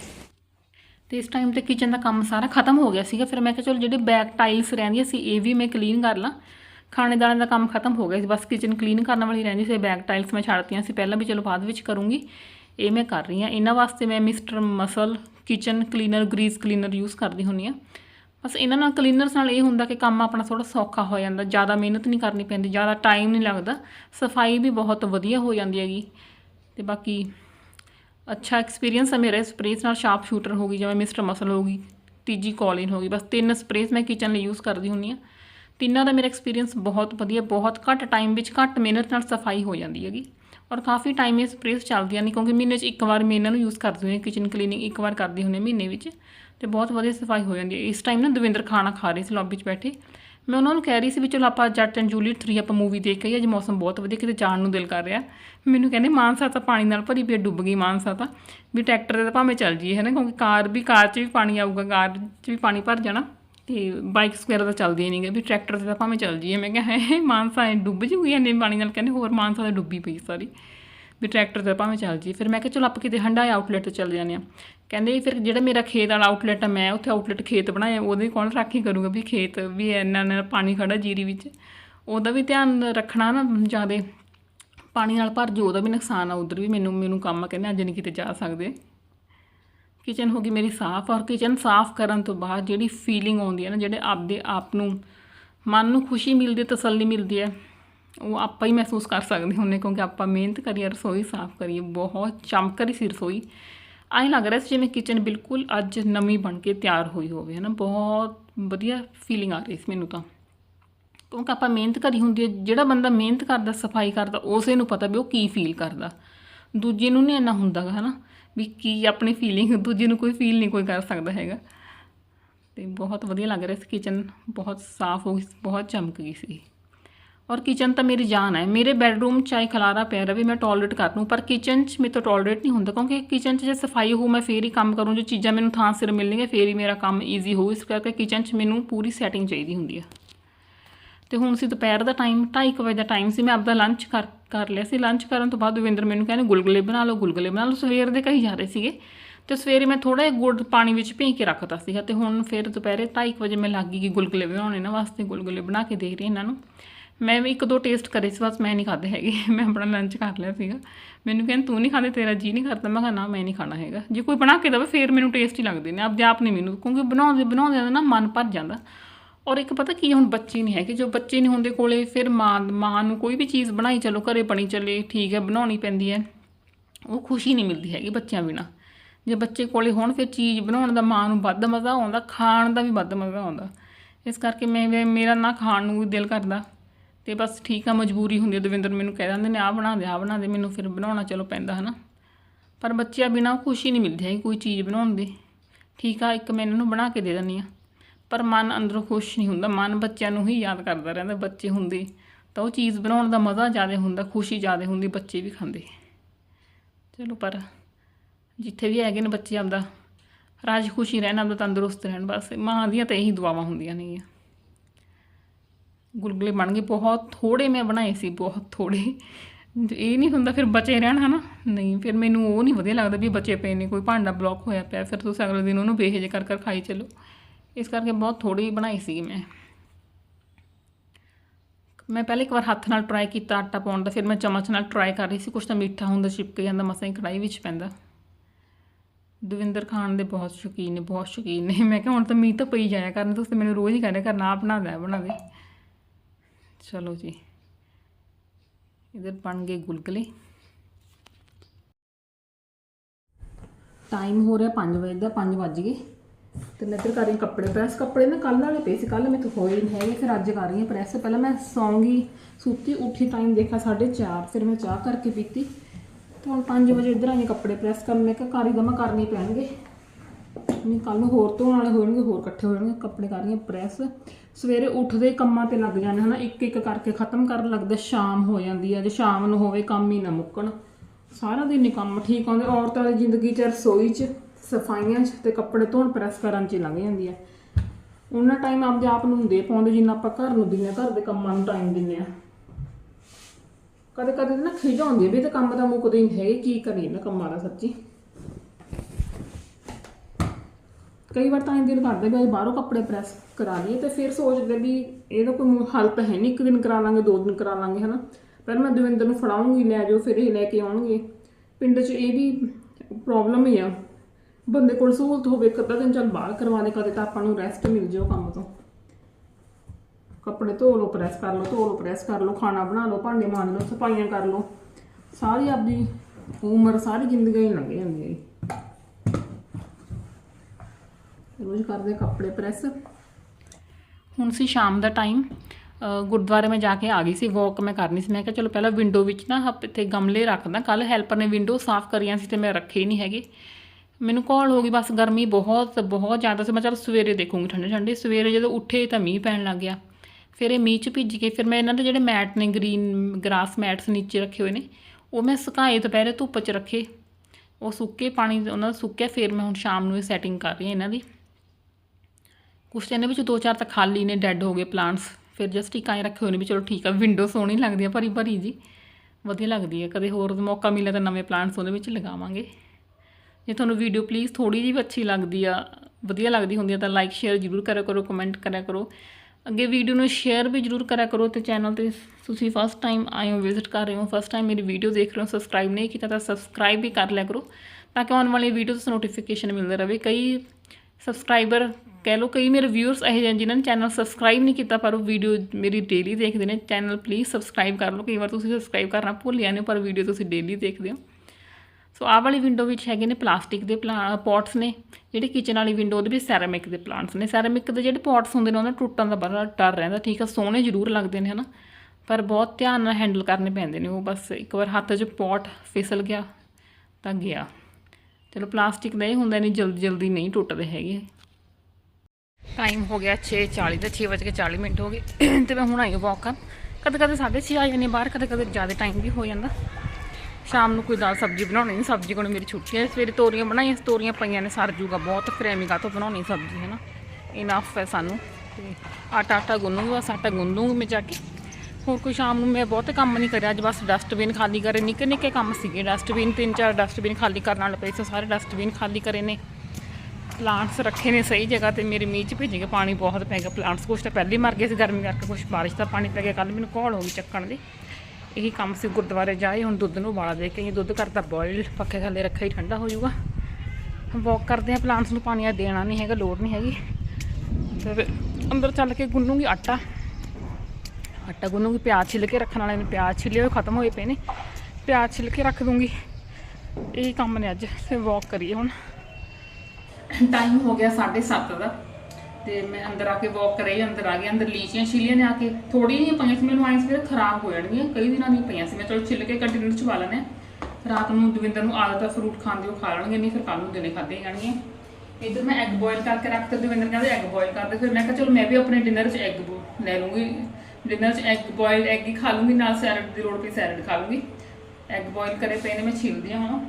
ਤੇ ਇਸ ਟਾਈਮ ਤੇ ਕਿਚਨ ਦਾ ਕੰਮ ਸਾਰਾ ਖਤਮ ਹੋ ਗਿਆ ਸੀਗਾ, ਫਿਰ ਮੈਂ ਕਿਹਾ ਚਲੋ ਜਿਹੜੇ ਬੈਕ ਟਾਈਲਸ ਰਹਿੰਦੀਆਂ ਸੀ, ਇਹ ਵੀ ਮੈਂ ਕਲੀਨ ਕਰ ਲਾਂ। ਖਾਣੇ ਦਾਣੇ ਦਾ ਕੰਮ ਖਤਮ ਹੋ ਗਿਆ ਸੀ। ਬਸ ਕਿਚਨ ਕਲੀਨ ਕਰਨ ਵਾਲੀ ਰਹਿੰਦੀ ਸੀ। ਬੈਕ ਟਾਈਲਸ ਮੈਂ ਛੱਡਤੀਆਂ ਸੀ। ਪਹਿਲਾਂ ਵੀ ਚਲੋ ਬਾਅਦ ਵਿੱਚ ਕਰੂੰਗੀ। ਇਹ ਮੈਂ ਕਰ ਰਹੀ ਹਾਂ। ਇਹਨਾਂ ਵਾਸਤੇ ਮੈਂ Mr Muscle kitchen cleaner grease cleaner use ਕਰਦੀ ਹੁੰਦੀ ਆ ਬਸ ਇਹਨਾਂ ਨਾਲ ਕਲੀਨਰਸ ਨਾਲ ਇਹ ਹੁੰਦਾ ਕਿ ਕੰਮ ਆਪਣਾ ਥੋੜਾ ਸੌਖਾ ਹੋ ਜਾਂਦਾ। ਜ਼ਿਆਦਾ ਮਿਹਨਤ ਨਹੀਂ ਕਰਨੀ ਪੈਂਦੀ, ਜ਼ਿਆਦਾ ਟਾਈਮ ਨਹੀਂ ਲੱਗਦਾ। ਸਫ਼ਾਈ ਵੀ ਬਹੁਤ ਵਧੀਆ ਹੋ ਜਾਂਦੀ ਹੈਗੀ। ਤੇ ਬਾਕੀ ਅੱਛਾ ਐਕਸਪੀਰੀਅੰਸ ਹੈ ਮੇਰਾ। ਸਪਰੇਸ ਨਾਲ ਸ਼ਾਰਪ ਸ਼ੂਟਰ ਹੋ ਗਈ, ਜਿਵੇਂ ਮਿਸਟਰ ਮਸਲ ਹੋ ਗਈ, ਤੀਜੀ ਕੋਲਿਨ ਹੋ ਗਈ। ਬਸ ਤਿੰਨ ਸਪਰੇਸ ਮੈਂ ਕਿਚਨ ਲਈ ਯੂਜ਼ ਕਰਦੀ ਹੁੰਦੀ ਆ ਤਿੰਨਾਂ ਦਾ ਮੇਰਾ ਐਕਸਪੀਰੀਅੰਸ ਬਹੁਤ ਵਧੀਆ, ਬਹੁਤ ਘੱਟ ਟਾਈਮ ਵਿੱਚ ਘੱਟ ਮਿਹਨਤ ਨਾਲ ਸਫ਼ਾਈ ਹੋ ਜਾਂਦੀ ਹੈਗੀ। ਔਰ ਕਾਫੀ ਟਾਈਮ ਇਹ ਸਪਰੇਸ ਚੱਲਦੀਆਂ ਨੇ, ਕਿਉਂਕਿ ਮਹੀਨੇ 'ਚ ਇੱਕ ਵਾਰ ਮੈਂ ਇਹਨਾਂ ਨੂੰ ਯੂਜ਼ ਕਰਦੀ ਹੁੰਦੀ ਹਾਂ ਕਿਚਨ ਕਲੀਨਿੰਗ ਇੱਕ ਵਾਰ ਕਰਦੀ ਹੁੰਦੀ ਹਾਂ ਮਹੀਨੇ ਵਿੱਚ ਤੇ ਬਹੁਤ ਵਧੀਆ ਸਫ਼ਾਈ ਹੋ ਜਾਂਦੀ ਹੈ। ਇਸ ਟਾਈਮ ਨਾ ਦਵਿੰਦਰ ਖਾਣਾ ਖਾ ਰਹੇ ਸੀ ਲੌਬੀ 'ਚ ਬੈਠੇ। ਮੈਂ ਉਹਨਾਂ ਨੂੰ ਕਹਿ ਰਹੀ ਸੀ ਵੀ ਚਲੋ ਆਪਾਂ ਜੱਟ ਐਂਡ ਜੂਲੀਅਟ 3 ਆਪਾਂ ਮੂਵੀ ਦੇਖ ਕੇ ਅੱਜ ਮੌਸਮ ਬਹੁਤ ਵਧੀਆ, ਕਿਤੇ ਜਾਣ ਨੂੰ ਦਿਲ ਕਰ ਰਿਹਾ। ਮੈਨੂੰ ਕਹਿੰਦੇ ਮਾਨਸਾ ਤਾਂ ਪਾਣੀ ਨਾਲ ਭਰੀ ਪਈ ਡੁੱਬ ਗਈ ਮਾਨਸਾ ਤਾਂ। ਵੀ ਟਰੈਕਟਰ ਤੇ ਤਾਂ ਭਾਵੇਂ ਚੱਲ ਜੀਏ ਹੈ ਨਾ ਕਿਉਂਕਿ ਕਾਰ ਵੀ, ਕਾਰ 'ਚ ਵੀ ਪਾਣੀ ਆਊਗਾ, ਕਾਰ 'ਚ ਵੀ ਪਾਣੀ ਭਰ ਜਾਣਾ। ਤੇ ਬਾਈਕਸ ਵਗੈਰਾ ਤਾਂ ਚੱਲਦੀਆਂ ਨਹੀਂ ਗੇ ਵੀ ਟਰੈਕਟਰ ਤੇ ਤਾਂ ਭਾਵੇਂ ਚੱਲ ਜੀਏ ਮੈਂ ਕਿਹਾ, ਹੈ ਮਾਨਸਾ ਐਂ ਡੁੱਬ ਜੂਗੀ ਇੰਨੇ ਪਾਣੀ ਨਾਲ? ਕਹਿੰਦੇ ਹੋਰ ਮਾਨਸਾ ਤਾਂ ਡੁੱਬੀ ਪਈ ਸਾਰੀ। ਵੀ ਟਰੈਕਟਰ ਤੇ ਭਾਵੇਂ ਚੱਲ ਜੀ ਫਿਰ ਮੈਂ ਕਿਹਾ, ਚਲੋ ਆਪਾਂ ਕਿਤੇ ਹੰਡਾਇਆ ਆਊਟਲੈਟ ਤੇ ਚੱਲ ਜਾਂਦੇ ਆ ਕਹਿੰਦੇ ਫਿਰ ਜਿਹੜਾ ਮੇਰਾ ਖੇਤ ਵਾਲਾ ਆਊਟਲੈਟ ਆ, ਮੈਂ ਉੱਥੇ ਆਊਟਲੈਟ ਖੇਤ ਬਣਾਇਆ। ਉਹਦੇ ਕੌਣ ਰਾਖੀ ਕਰੂਗਾ ਵੀ ਖੇਤ ਵੀ ਇੰਨਾ ਇੰਨਾ ਪਾਣੀ ਖੜਾ ਜੀਰੀ ਵਿੱਚ। ਉਹਦਾ ਵੀ ਧਿਆਨ ਰੱਖਣਾ ਨਾ ਜ਼ਿਆਦਾ। ਪਾਣੀ ਨਾਲ ਭਰ ਜੋ, ਉਹਦਾ ਵੀ ਨੁਕਸਾਨ ਆ, ਉਧਰ ਵੀ ਮੈਨੂੰ ਮੈਨੂੰ ਕੰਮ ਆ। ਕਹਿੰਦੇ, ਅੱਜ ਨਹੀਂ ਕਿਤੇ ਜਾ ਸਕਦੇ। ਕਿਚਨ ਹੋ ਗਈ ਮੇਰੀ ਸਾਫ਼ ਔਰ ਕਿਚਨ ਸਾਫ਼ ਕਰਨ ਤੋਂ ਬਾਅਦ ਜਿਹੜੀ ਫੀਲਿੰਗ ਆਉਂਦੀ ਹੈ ਨਾ, ਜਿਹੜੇ ਆਪਦੇ ਆਪ ਨੂੰ ਮਨ ਨੂੰ ਖੁਸ਼ੀ ਮਿਲਦੀ ਤਸੱਲੀ ਮਿਲਦੀ ਹੈ, ਉਹ ਆਪਾਂ ਹੀ ਮਹਿਸੂਸ ਕਰ ਸਕਦੇ ਹੁੰਨੇ ਕਿਉਂਕਿ ਆਪਾਂ ਮਿਹਨਤ ਕਰੀਏ, ਰਸੋਈ ਸਾਫ਼ ਕਰੀਏ, ਬਹੁਤ ਚਮਕ ਰਹੀ ਸੀ ਰਸੋਈ। ਐਂ ਲੱਗ ਰਿਹਾ ਸੀ ਜਿਵੇਂ ਕਿਚਨ ਬਿਲਕੁਲ ਅੱਜ ਨਵੀਂ ਬਣ ਕੇ ਤਿਆਰ ਹੋਈ ਹੋਵੇ ਹੈ ਨਾ ਬਹੁਤ ਵਧੀਆ ਫੀਲਿੰਗ ਆ ਰਹੀ ਸੀ ਮੈਨੂੰ ਤਾਂ। ਕਿਉਂਕਿ ਆਪਾਂ ਮਿਹਨਤ ਕਰੀ ਹੁੰਦੀ ਹੈ, ਜਿਹੜਾ ਬੰਦਾ ਮਿਹਨਤ ਕਰਦਾ, ਸਫ਼ਾਈ ਕਰਦਾ, ਉਸੇ ਨੂੰ ਪਤਾ ਵੀ ਉਹ ਕੀ ਫੀਲ ਕਰਦਾ। ਦੂਜੇ ਨੂੰ ਨਹੀਂ ਇੰਨਾ ਹੁੰਦਾ ਗਾ ਨਾ ਵੀ ਕੀ ਆਪਣੀ ਫੀਲਿੰਗ ਦੂਜੇ ਨੂੰ ਕੋਈ ਫੀਲ ਨਹੀਂ ਕੋਈ ਕਰ ਸਕਦਾ ਹੈਗਾ। ਤੇ ਬਹੁਤ ਵਧੀਆ ਲੱਗ ਰਿਹਾ ਸੀ ਕਿਚਨ ਬਹੁਤ ਸਾਫ਼ ਹੋ ਗਈ ਸੀ, ਬਹੁਤ ਚਮਕ ਗਈ ਸੀ। ਔਰ ਕਿਚਨ ਤਾਂ ਮੇਰੀ ਜਾਨ ਹੈ ਮੇਰੇ ਬੈੱਡਰੂਮ ਚਾਹੇ ਖਲਾਰਾ ਪਿਆ ਰਵੇ ਮੈਂ ਟੋਲਰੇਟ ਕਰ ਲੂੰ ਪਰ ਕਿਚਨ 'ਚ ਮੇਰੇ ਤੋਂ ਟੋਲਰੇਟ ਨਹੀਂ ਹੁੰਦਾ ਕਿਉਂਕਿ ਕਿਚਨ 'ਚ ਜੇ ਸਫ਼ਾਈ ਹੋਊ ਮੈਂ ਫੇਰ ਹੀ ਕੰਮ ਕਰੂੰ ਜੋ ਚੀਜ਼ਾਂ ਮੈਨੂੰ ਥਾਂ ਸਿਰ ਮਿਲਣਗੀਆਂ ਫੇਰ ਹੀ ਮੇਰਾ ਕੰਮ ਈਜ਼ੀ ਹੋਊ ਇਸ ਕਰਕੇ ਕਿਚਨ 'ਚ ਮੈਨੂੰ ਪੂਰੀ ਸੈਟਿੰਗ ਚਾਹੀਦੀ ਹੁੰਦੀ ਆ। ਤੇ ਹੁਣ ਸੀ ਦੁਪਹਿਰ ਦਾ ਟਾਈਮ 2:30 ਵਜੇ ਦਾ ਟਾਈਮ ਸੀ, ਮੈਂ ਆਪਦਾ ਲੰਚ ਕਰ ਕਰ ਲਿਆ ਸੀ। ਲੰਚ ਕਰਨ ਤੋਂ ਬਾਅਦ ਦਵਿੰਦਰ ਮੈਨੂੰ ਕਹਿੰਦੇ, ਗੁਲਗੁਲੇ ਬਣਾ ਲਓ, ਗੁਲਗੁਲੇ ਬਣਾ ਲਓ। ਸਵੇਰ ਦੇ ਕਹੀ ਜਾ ਰਹੇ ਸੀਗੇ। ਤੇ ਸਵੇਰੇ ਮੈਂ ਥੋੜਾ ਜਿਹਾ ਗੁੜ ਪਾਣੀ ਵਿੱਚ ਭੇਂ ਕੇ ਰੱਖਤਾ ਸੀਗਾ ਤੇ ਹੁਣ ਫਿਰ ਦੁਪਹਿਰੇ 2:30 ਵਜੇ ਮੈਂ ਲੱਗ ਗਈ ਕਿ ਗੁਲਗੁਲੇ ਬਣਾਉਣੇ ਨਾ ਵਾਸਤੇ। ਗੁਲਗੁਲੇ ਬਣਾ ਕੇ ਦੇ ਰਹੀ ਇਹਨਾਂ ਨੂੰ। ਮੈਂ ਵੀ ਇੱਕ ਦੋ ਟੇਸਟ ਕਰੇ ਸੀ, ਬਸ ਮੈਂ ਨਹੀਂ ਖਾਦੇ ਹੈਗੇ। ਮੈਂ ਆਪਣਾ ਲੰਚ ਕਰ ਲਿਆ ਸੀਗਾ। ਮੈਨੂੰ ਕਹਿੰਦੇ, ਤੂੰ ਨਹੀਂ ਖਾਦੇ ਤੇਰਾ ਜੀ ਨਹੀਂ ਕਰਦਾ। ਮੈਂ ਕਿਹਾ, ਨਾ, ਮੈਂ ਨਹੀਂ ਖਾਣਾ ਹੈਗਾ। ਜੇ ਕੋਈ ਬਣਾ ਕੇ ਦੇਵੇ, ਫਿਰ ਮੈਨੂੰ ਟੇਸਟ ਹੀ ਲੱਗਦੇ ਨੇ। ਆਪਦੇ ਆਪ ਨਹੀਂ ਮੈਨੂੰ, ਕਿਉਂਕਿ ਬਣਾਉਂਦੇ ਬਣਾਉਂਦੇ ਨਾ ਮਨ ਭਰ ਜਾਂਦਾ। ਔਰ ਇੱਕ ਪਤਾ ਕੀ ਹੈ, ਹੁਣ ਬੱਚੇ ਨਹੀਂ ਹੈਗੇ ਜੋ ਬੱਚੇ ਨਹੀਂ ਹੁੰਦੇ ਕੋਲੇ ਫਿਰ ਮਾਂ ਮਾਂ ਨੂੰ ਕੋਈ ਵੀ ਚੀਜ਼ ਬਣਾਈ ਚਲੋ ਘਰੇ ਬਣੀ ਚੱਲੇ ਠੀਕ ਹੈ ਬਣਾਉਣੀ ਪੈਂਦੀ ਹੈ। ਉਹ ਖੁਸ਼ੀ ਨਹੀਂ ਮਿਲਦੀ ਹੈਗੀ ਬੱਚਿਆਂ ਬਿਨਾ। ਜੇ ਬੱਚੇ ਕੋਲੇ ਹੋਣ ਫਿਰ ਚੀਜ਼ ਬਣਾਉਣ ਦਾ ਮਾਂ ਨੂੰ ਵੱਧ ਮਜ਼ਾ ਆਉਂਦਾ ਖਾਣ ਦਾ ਵੀ ਵੱਧ ਮਜ਼ਾ ਆਉਂਦਾ। ਇਸ ਕਰਕੇ ਮੈਂ ਮੇਰਾ ਨਾ ਖਾਣ ਨੂੰ ਵੀ ਦਿਲ ਕਰਦਾ। ਤੇ ਬਸ ਠੀਕ ਆ ਮਜਬੂਰੀ ਹੁੰਦੀ ਹੈ ਦਵਿੰਦਰ ਮੈਨੂੰ ਕਹਿ ਦਿੰਦੇ ਨੇ ਆਹ ਬਣਾ ਦੇ ਆਹ ਬਣਾ ਦੇ ਮੈਨੂੰ ਫਿਰ ਬਣਾਉਣਾ ਚਲੋ ਪੈਂਦਾ ਹਨਾ। ਪਰ ਬੱਚਿਆਂ ਬਿਨਾ ਖੁਸ਼ੀ ਨਹੀਂ ਮਿਲਦੀ ਹੈਗੀ ਕੋਈ ਚੀਜ਼ ਬਣਾਉਣ ਦੀ। ਠੀਕ ਆ ਇੱਕ ਮੈਂ ਇਹਨਾਂ ਨੂੰ ਬਣਾ ਕੇ ਦੇ ਦਿੰਦੀ ਆ ਪਰ ਮਨ ਅੰਦਰੋਂ ਖੁਸ਼ ਨਹੀਂ ਹੁੰਦਾ, ਮਨ ਬੱਚਿਆਂ ਨੂੰ ਹੀ ਯਾਦ ਕਰਦਾ ਰਹਿੰਦਾ, ਬੱਚੇ ਹੁੰਦੇ ਤਾਂ ਉਹ ਚੀਜ਼ ਬਣਾਉਣ ਦਾ ਮਜ਼ਾ ਜ਼ਿਆਦਾ ਹੁੰਦਾ, ਖੁਸ਼ੀ ਜ਼ਿਆਦਾ ਹੁੰਦੀ, ਬੱਚੇ ਵੀ ਖਾਂਦੇ। ਚਲੋ ਪਰ ਜਿੱਥੇ ਵੀ ਹੈਗੇ ਨੇ ਬੱਚੇ ਆਪਦਾ ਰਾਜ ਖੁਸ਼ੀ ਰਹਿਣ, ਆਪਦਾ ਤੰਦਰੁਸਤ ਰਹਿਣ, ਬਸ ਮਾਂ ਦੀਆਂ ਤਾਂ ਇਹੀ ਦੁਆਵਾਂ ਹੁੰਦੀਆਂ ਨੇ ਗੁਲਗੁਲੇ ਬਣ ਗਏ, ਬਹੁਤ ਥੋੜੇ ਮੈਂ ਬਣਾਏ ਸੀ, ਬਹੁਤ ਥੋੜੇ ਇਹ ਨਹੀਂ ਹੁੰਦਾ ਫਿਰ ਬਚੇ ਰਹਿਣ, ਹਨਾ? ਨਹੀਂ, ਫਿਰ ਮੈਨੂੰ ਉਹ ਨਹੀਂ ਵਧੀਆ ਲੱਗਦਾ ਵੀ ਬਚੇ ਪਏ ਨੇ, ਕੋਈ ਭਾਂਡਾ ਬਲੌਕ ਹੋਇਆ ਪਿਆ, ਫਿਰ ਤੁਸੀਂ ਅਗਲੇ ਦਿਨ ਉਹਨੂੰ ਬੇਹਜ ਕਰ ਕਰ ਖਾਈ ਚਲੋ। ਇਸ ਕਰਕੇ ਬਹੁਤ ਥੋੜੀ ਬਣਾਈ ਸੀ ਮੈਂ। ਮੈਂ ਪਹਿਲੇ ਇੱਕ ਵਾਰ ਹੱਥ ਨਾਲ ਟਰਾਈ ਕੀਤਾ ਆਟਾ ਪਾਉਣ ਦਾ, ਫਿਰ ਮੈਂ ਚਮਚ ਨਾਲ ਟਰਾਈ ਕਰ ਰਹੀ ਸੀ। ਕੁਛ ਤਾਂ ਮਿੱਠਾ ਹੁੰਦਾ, ਚਿਪਕ ਜਾਂਦਾ, ਮਸਾਂ ਹੀ ਕੜਾਈ ਵਿੱਚ ਪੈਂਦਾ। ਦਵਿੰਦਰ ਖਾਨ ਦੇ ਬਹੁਤ ਸ਼ੌਕੀਨ ਨੇ, ਬਹੁਤ ਸ਼ੌਕੀਨ ਨੇ। ਮੈਂ ਕਿਹਾ ਹੁਣ ਤਾਂ ਮੀਂਹ ਤਾਂ ਪਈ ਜਾਇਆ ਕਰਨ, ਤੁਸੀਂ ਮੈਨੂੰ ਰੋਜ਼ ਹੀ ਕਹਿੰਦੇ ਕਰਨਾ ਬਣਾ ਦੇ ਬਣਾ ਦੇ। ਚਲੋ ਜੀ। ਇਧਰ ਬਣ ਗਏ ਗੁਲਗੁਲੇ। ਟਾਈਮ ਹੋ ਰਿਹਾ 5 ਵਜੇ ਦਾ 5 ਵੱਜ ਗਏ। ਤੇ ਮੈਂ ਇੱਧਰ ਕਰ ਰਹੀ ਹਾਂ ਕੱਪੜੇ ਪ੍ਰੈਸ ਕੱਪੜੇ ਨਾ ਕੱਲ੍ਹ ਵਾਲੇ ਪਏ ਸੀ ਕੱਲ ਮੈਂ ਤੋਂ ਹੋਏ ਨਹੀਂ ਹੈਗੇ, ਫਿਰ ਅੱਜ ਕਰ ਰਹੀ ਹਾਂ ਪ੍ਰੈਸ ਪਹਿਲਾਂ ਮੈਂ ਸੌਂਗੀ, ਸੁੱਤੀ, ਉੱਠੀ ਟਾਈਮ ਦੇਖਿਆ 4:30 ਫਿਰ ਮੈਂ ਚਾਹ ਕਰਕੇ ਪੀਤੀ। ਤੇ ਹੁਣ 5 ਵਜੇ ਇੱਧਰ ਆਈ ਹਾਂ ਕੱਪੜੇ ਪ੍ਰੈਸ ਕਰਨ, ਮੈਂ ਕਿਹਾ ਘਰ ਹੀ ਦਮਾ ਕਰਨੀ ਪੈਣਗੇ। ਨਹੀਂ ਕੱਲ ਨੂੰ ਹੋਰ ਧੋਣ ਵਾਲੇ ਹੋਣਗੇ, ਹੋਰ ਇਕੱਠੇ ਹੋ ਜਾਣਗੇ, ਕੱਪੜੇ ਕਰ ਰਹੀ ਹਾਂ ਪ੍ਰੈਸ ਸਵੇਰੇ ਉੱਠਦੇ ਕੰਮਾਂ ਤੇ ਲੱਗ ਜਾਂਦੇ ਹਨਾ, ਇੱਕ ਇੱਕ ਕਰਕੇ ਖਤਮ ਕਰਨ ਲੱਗਦਾ ਸ਼ਾਮ ਹੋ ਜਾਂਦੀ ਹੈ, ਜੇ ਸ਼ਾਮ ਨੂੰ ਹੋਵੇ ਕੰਮ ਹੀ ਨਾ ਮੁੱਕਣ। ਸਾਰਾ ਦਿਨ ਕੰਮ ਠੀਕ ਆਉਂਦੇ ਔਰਤਾਂ ਦੀ ਜ਼ਿੰਦਗੀ 'ਚ ਰਸੋਈ 'ਚ ਸਫਾਈਆਂ 'ਚ ਤੇ ਕੱਪੜੇ ਧੋਣ ਪ੍ਰੈਸ ਕਰਨ 'ਚ ਹੀ ਲੰਘ ਜਾਂਦੀ ਹੈ ਉਹਨਾਂ ਟਾਈਮ ਆਪਦੇ ਆਪ ਨੂੰ ਦੇ ਪਾਉਂਦੇ, ਜਿੰਨਾ ਆਪਾਂ ਘਰ ਨੂੰ ਦਿੰਦੇ ਹਾਂ ਘਰ ਦੇ ਕੰਮਾਂ ਨੂੰ ਟਾਈਮ ਦਿੰਦੇ ਆ। ਕਦੇ ਕਦੇ ਨਾ ਖਿਜ ਆਉਂਦੀ ਹੈ ਵੀ ਇਹ ਤਾਂ ਕੰਮ ਤਾਂ ਮੁੱਕਦੇ ਹੀ ਨਹੀਂ ਹੈਗੇ, ਕੀ ਕਰੀਏ ਨਾ ਕੰਮਾਂ ਦਾ ਸੱਚੀ। ਕਈ ਵਾਰ ਤਾਂ ਇਹ ਦਿਨ ਕਰਦੇ ਵੀ ਅੱਜ ਬਾਹਰੋਂ ਕੱਪੜੇ ਪ੍ਰੈਸ ਕਰਾ ਲਈਏ ਤੇ ਫਿਰ ਸੋਚਦੇ ਵੀ ਇਹਦਾ ਕੋਈ ਮੁ- ਹੱਲ ਤਾਂ ਹੈ ਨਹੀਂ, ਇੱਕ ਦਿਨ ਕਰਾ ਲਾਂਗੇ, ਦੋ ਦਿਨ ਕਰਾ ਲਾਂਗੇ, ਹਨਾ। ਪਰ ਮੈਂ ਦਵਿੰਦਰ ਨੂੰ ਫੜਾਉਂਗੀ, ਲੈ ਜਾਓ, ਫਿਰ ਇਹ ਲੈ ਕੇ ਆਉਣਗੇ। ਪਿੰਡ 'ਚ ਇਹ ਵੀ ਪ੍ਰੋਬਲਮ ਹੀ ਆ। ਬੰਦੇ ਕੋਲ ਸਹੂਲਤ ਹੋਵੇ, ਇੱਕ ਅੱਧਾ ਦਿਨ ਚੱਲ ਬਾਹਰ ਕਰਵਾ ਦੇ, ਕਦੇ ਤਾਂ ਆਪਾਂ ਨੂੰ ਰੈਸਟ ਮਿਲ ਜਾਓ ਕੰਮ ਤੋਂ। ਕੱਪੜੇ ਧੋ ਲਓ ਪ੍ਰੈਸ ਕਰ ਲਓ, ਧੋ ਲਓ ਪ੍ਰੈਸ ਕਰ ਲਓ, ਖਾਣਾ ਬਣਾ ਲਓ, ਭਾਂਡੇ ਮਾਂਜ ਲਓ, ਸਫਾਈਆਂ ਕਰ ਲਓ। ਸਾਰੀ ਆਪਦੀ ਉਮਰ, ਸਾਰੀ ਜ਼ਿੰਦਗੀ ਹੀ ਲੰਘ ਜਾਂਦੀ ਹੈ। ਰੋਜ਼ ਕਰਦੇ ਕੱਪੜੇ ਪ੍ਰੈਸ ਹੁਣ ਸੀ ਸ਼ਾਮ ਦਾ ਟਾਈਮ ਗੁਰਦੁਆਰੇ ਮੈਂ ਜਾ ਕੇ ਆ ਗਈ ਸੀ ਵਾਕ ਮੈਂ ਕਰਨੀ ਸੀ। ਮੈਂ ਕਿਹਾ ਚਲੋ ਪਹਿਲਾਂ ਵਿੰਡੋ ਵਿੱਚ ਨਾ ਇੱਥੇ ਗਮਲੇ ਰੱਖਦਾ। ਕੱਲ ਹੈਲਪਰ ਨੇ ਵਿੰਡੋ ਸਾਫ਼ ਕਰੀਆਂ ਸੀ ਤੇ ਮੈਂ ਰੱਖੇ ਹੀ ਨਹੀਂ ਹੈਗੇ। ਮੈਨੂੰ ਕਾਲ ਹੋ ਗਈ, ਬਸ ਗਰਮੀ ਬਹੁਤ ਬਹੁਤ ਜ਼ਿਆਦਾ ਸੀ। ਮੈਂ ਚਲ ਸਵੇਰੇ ਦੇਖੂੰਗੀ ਠੰਡੇ ਠੰਡੇ। ਸਵੇਰੇ ਜਦੋਂ ਉੱਠੇ ਤਾਂ ਮੀਂਹ ਪੈਣ ਲੱਗ ਗਿਆ। ਫਿਰ ਇਹ ਮੀਂਹ ਚ ਭਿੱਜ ਕੇ ਫਿਰ ਮੈਂ ਇਹਨਾਂ ਦੇ ਜਿਹੜੇ ਮੈਟ ਨੇ ਗ੍ਰੀਨ ਗ੍ਰਾਸ ਮੈਟਸ ਨੀਚੇ ਰੱਖੇ ਹੋਏ ਨੇ, ਉਹ ਮੈਂ ਸੁਕਾਏ ਦੁਪਹਿਰੇ ਧੁੱਪ 'ਚ ਰੱਖੇ। ਉਹ ਸੁੱਕੇ ਪਾਣੀ ਉਹਨਾਂ ਦਾ ਸੁੱਕਿਆ, ਫਿਰ ਮੈਂ ਹੁਣ ਸ਼ਾਮ ਨੂੰ ਇਹ ਸੈਟਿੰਗ ਕਰ ਰਹੀ ਹਾਂ ਇਹਨਾਂ ਦੀ। ਕੁਛ ਤਾਂ ਇਹਨਾਂ ਵਿੱਚ ਦੋ ਚਾਰ ਤਾਂ ਖਾਲੀ ਨੇ ਡੈੱਡ ਹੋ ਗਏ ਪਲਾਂਟਸ ਫਿਰ ਜਸਟ ਇੱਕ ਆਏ ਰੱਖੇ ਹੋਏ ਨੇ ਵੀ ਚਲੋ ਠੀਕ ਆ ਵਿੰਡੋ ਸੋਹਣੀ ਲੱਗਦੀ ਆ, ਭਰੀ ਭਰੀ ਜੀ। ਵਧੀਆ ਲੱਗਦੀ ਹੈ ਕਦੇ ਹੋਰ ਮੌਕਾ ਮਿਲਿਆ ਤਾਂ ਨਵੇਂ ਪਲਾਂਟਸ ਉਹਦੇ ਵਿੱਚ ਲਗਾਵਾਂਗੇ। ਜੇ ਤੁਹਾਨੂੰ ਵੀਡੀਓ ਪਲੀਜ਼ ਥੋੜੀ ਜਿਹੀ ਵੀ ਅੱਛੀ ਲੱਗਦੀ ਆ, ਵਧੀਆ ਲੱਗਦੀ ਹੁੰਦੀ ਆ, ਤਾਂ ਲਾਈਕ ਸ਼ੇਅਰ ਜ਼ਰੂਰ ਕਰਿਆ ਕਰੋ ਕਮੈਂਟ ਕਰਿਆ ਕਰੋ। ਅੱਗੇ ਵੀਡੀਓ ਨੂੰ ਸ਼ੇਅਰ ਵੀ ਜ਼ਰੂਰ ਕਰਿਆ ਕਰੋ ਤੇ ਚੈਨਲ ਤੇ ਤੁਸੀਂ ਫਸਟ ਟਾਈਮ ਆਏ ਹੋ ਵਿਜ਼ਿਟ ਕਰ ਰਹੇ ਹੋ ਫਸਟ ਟਾਈਮ ਮੇਰੀ ਵੀਡੀਓ ਦੇਖ ਰਹੇ ਹੋ ਸਬਸਕ੍ਰਾਈਬ ਨਹੀਂ ਕੀਤਾ ਤਾਂ ਸਬਸਕ੍ਰਾਈਬ ਵੀ ਕਰ ਲਿਆ ਕਰੋ, ਤਾਂ ਕਿ ਆਉਣ ਵਾਲੀ ਵੀਡੀਓਜ਼ ਨੋਟੀਫਿਕੇਸ਼ਨ ਮਿਲਦਾ ਰਹੇ। ਕਈ ਸਬਸਕ੍ਰਾਈਬਰ ਕਹਿ ਲਓ, ਕਈ ਮੇਰੇ ਵਿਊਅਰਸ ਇਹੋ ਜਿਹੇ ਜਿਨ੍ਹਾਂ ਨੇ ਚੈਨਲ ਸਬਸਕ੍ਰਾਈਬ ਨਹੀਂ ਕੀਤਾ, ਪਰ ਉਹ ਵੀਡੀਓ ਮੇਰੀ ਡੇਲੀ ਦੇਖਦੇ ਨੇ। ਚੈਨਲ ਪਲੀਜ਼ ਸਬਸਕ੍ਰਾਈਬ ਕਰ ਲਓ। ਕਈ ਵਾਰ ਤੁਸੀਂ ਸਬਸਕ੍ਰਾਈਬ ਕਰਨਾ ਭੁੱਲ ਜਾਂਦੇ ਹੋ, ਪਰ ਵੀਡੀਓ ਤੁਸੀਂ ਡੇਲੀ ਦੇਖਦੇ ਹੋ। ਸੋ ਆਹ ਵਾਲੀ ਵਿੰਡੋ ਵਿੱਚ ਹੈਗੇ ਨੇ ਪਲਾਸਟਿਕ ਦੇ ਪੋਟਸ ਨੇ, ਜਿਹੜੇ ਕਿਚਨ ਵਾਲੀ ਵਿੰਡੋ ਉਹਦੇ ਵਿੱਚ ਸੈਰਾਮਿਕ ਦੇ ਪਲਾਂਟਸ ਨੇ। ਸੈਰਾਮਿਕ ਦੇ ਜਿਹੜੇ ਪੋਟਸ ਹੁੰਦੇ ਨੇ, ਉਹਨਾਂ ਦਾ ਟੁੱਟਣ ਦਾ ਬੜਾ ਡਰ ਰਹਿੰਦਾ, ਠੀਕ ਆ? ਸੋਹਣੇ ਜ਼ਰੂਰ ਲੱਗਦੇ ਨੇ, ਹਨਾ? ਪਰ ਬਹੁਤ ਧਿਆਨ ਨਾਲ ਹੈਂਡਲ ਕਰਨੇ ਪੈਂਦੇ ਨੇ ਉਹ, ਬਸ ਇੱਕ ਵਾਰ ਹੱਥ 'ਚ ਪੋਟ ਫਿਸਲ ਗਿਆ, ਤਾਂ ਗਿਆ। ਚਲੋ ਪਲਾਸਟਿਕ ਦਾ ਇਹ ਹੁੰਦਾ ਨਹੀਂ ਜਲਦੀ ਜਲਦੀ ਨਹੀਂ ਟੁੱਟਦੇ ਹੈਗੇ। ਟਾਈਮ ਹੋ ਗਿਆ 6:40 ਦਾ 6 ਵਜੇ ਕੇ 40 ਮਿੰਟ ਹੋ ਗਏ। ਤੇ ਮੈਂ ਹੁਣ ਆਈ ਵਾਕ ਕਰ ਕਦੇ ਕਦੇ 6:30 ਆ ਜਾਂਦੀ ਹਾਂ ਬਾਹਰ ਕਦੇ ਕਦੇ ਜ਼ਿਆਦਾ ਟਾਈਮ ਵੀ ਹੋ ਜਾਂਦਾ। ਸ਼ਾਮ ਨੂੰ ਕੋਈ ਦਾਲ ਸਬਜ਼ੀ ਬਣਾਉਣੀ ਨਹੀਂ, ਸਬਜ਼ੀ ਕੋਲ ਮੇਰੀ ਛੁੱਟੀ ਹੈ। ਸਵੇਰੇ ਤੋਰੀਆਂ ਬਣਾਈਆਂ, ਤੋਰੀਆਂ ਪਈਆਂ ਨੇ ਸਰ ਜੂਗਾ ਬਹੁਤ, ਫਿਰ ਤੋਂ ਬਣਾਉਣੀ ਸਬਜ਼ੀ, ਹੈ ਨਾ? ਇਨਫ ਹੈ ਸਾਨੂੰ। ਤੇ ਆਟਾ ਆਟਾ ਗੁੰਨੂਗਾ, ਬਸ ਆਟਾ ਗੁੰਨ ਲੂੰਗੀ ਮੈਂ ਜਾ ਕੇ। ਹੋਰ ਕੋਈ ਸ਼ਾਮ ਨੂੰ ਮੈਂ ਬਹੁਤ ਕੰਮ ਨਹੀਂ ਕਰਿਆ, ਅੱਜ ਬਸ ਡਸਟਬਿਨ ਖਾਲੀ ਕਰੇ। ਨਿੱਕੇ ਨਿੱਕੇ ਕੰਮ ਸੀਗੇ ਡਸਟਬਿਨ ਤਿੰਨ ਚਾਰ ਡਸਟਬਿਨ ਖਾਲੀ ਕਰਨ ਵਾਲੇ ਪਏ ਸੀ, ਸਾਰੇ ਡਸਟਬਿਨ ਖਾਲੀ ਕਰੇ ਨੇ। ਪਲਾਂਟਸ ਰੱਖੇ ਨੇ ਸਹੀ ਜਗ੍ਹਾ ਤੇ, ਮੇਰੇ ਮੀਂਹ ਚ ਭੇਜ ਗਏ ਪਾਣੀ ਬਹੁਤ ਪੈ ਗਿਆ। ਪਲਾਂਟਸ ਕੁਛ ਤਾਂ ਪਹਿਲੇ ਮਰ ਗਏ ਸੀ, ਗਰਮੀ ਕਰਕੇ ਕੁਛ ਬਾਰਿਸ਼ ਦਾ ਪਾਣੀ ਪੈ ਗਿਆ ਕੱਲ ਮੈਨੂੰ ਘੋਲ ਹੋ ਗਈ ਚੱਕਣ ਦੀ। ਇਹੀ ਕੰਮ ਸੀ ਗੁਰਦੁਆਰੇ ਜਾਏ ਹੁਣ ਦੁੱਧ ਨੂੰ ਉਬਾਲਾ ਦੇ ਕੇ ਆਈਏ। ਦੁੱਧ ਕਰਤਾ ਬੋਇਲ ਪੱਖੇ ਥੱਲੇ ਰੱਖਿਆ ਹੀ ਠੰਡਾ ਹੋ ਜਾਊਗਾ। ਵਾਕ ਕਰਦੇ ਆ ਪਲਾਂਟਸ ਨੂੰ ਪਾਣੀ ਆ ਦੇਣਾ ਨਹੀਂ ਹੈਗਾ, ਲੋੜ ਨਹੀਂ ਹੈਗੀ। ਫਿਰ ਅੰਦਰ ਚੱਲ ਕੇ ਗੁੰਨੂਗੀ ਆਟਾ। ਆਟਾ ਗੁੰਨੂਗੀ, ਪਿਆਜ਼ ਛਿੱਲ ਕੇ ਰੱਖਣ ਵਾਲੇ ਨੇ, ਪਿਆਜ਼ ਛਿੱਲੇ ਹੋਏ ਖਤਮ ਹੋਏ ਪਏ ਨੇ। ਪਿਆਜ਼ ਛਿੱਲ ਕੇ ਰੱਖ ਦੂੰਗੀ। ਇਹ ਕੰਮ ਨੇ ਅੱਜ, ਫਿਰ ਵਾਕ ਕਰੀਏ ਹੁਣ। ਟਾਈਮ ਹੋ ਗਿਆ 7:30 ਦਾ। ਤੇ ਮੈਂ ਅੰਦਰ ਆ ਕੇ ਵਾਕ ਕਰਾਈ, ਅੰਦਰ ਆ ਗਈ, ਅੰਦਰ ਲੀਚੀਆਂ ਛਿੱਲੀਆਂ ਨੇ ਆ ਕੇ। ਥੋੜੀ ਨਹੀਂ ਪਈਆਂ ਸੀ, ਮੈਨੂੰ ਆਈ ਸੀ ਫਿਰ ਖਰਾਬ ਹੋ ਜਾਣਗੀਆਂ, ਕਈ ਦਿਨਾਂ ਦੀਆਂ ਪਈਆਂ ਸੀ। ਮੈਂ ਚਲੋ ਛਿੱਲ ਕੇ ਕੰਟੀਨਰ ਚ ਪਾ ਲੈਣੇ ਆ। ਰਾਤ ਨੂੰ ਦਵਿੰਦਰ ਨੂੰ ਆਦਤ ਆ ਫਰੂਟ ਖਾਣ ਦੀ, ਉਹ ਖਾ ਲੈਣਗੇ, ਨਹੀਂ ਫਿਰ ਕੱਲ ਨੂੰ ਦਿਨੇ ਖਾਦੇ ਜਾਣਗੇ ਇੱਧਰ ਮੈਂ ਐਗ ਬੋਇਲ ਕਰਕੇ ਰੱਖਤੇ, ਦਵਿੰਦਰ ਕਹਿੰਦੇ ਐਗ ਬੋਇਲ ਕਰਦੇ ਫਿਰ ਮੈਂ ਕਿਹਾ ਚਲੋ ਮੈਂ ਵੀ ਆਪਣੇ ਡਿਨਰ 'ਚ ਐਗ ਲੈ ਲੂੰਗੀ ਡਿਨਰ 'ਚ ਐਗ ਬੋਇਲ ਐਗ ਹੀ ਖਾ ਲੂੰਗੀ ਨਾਲ ਸੈਲਡ ਦੀ ਲੋੜ ਪਈ ਸੈਲਡ ਖਾ ਲੂੰਗੀ ਐਗ ਬੋਇਲ ਕਰੇ ਪਏ ਨੇ, ਮੈਂ ਛਿਲਦੀ ਹਾਂ ਹੁਣ।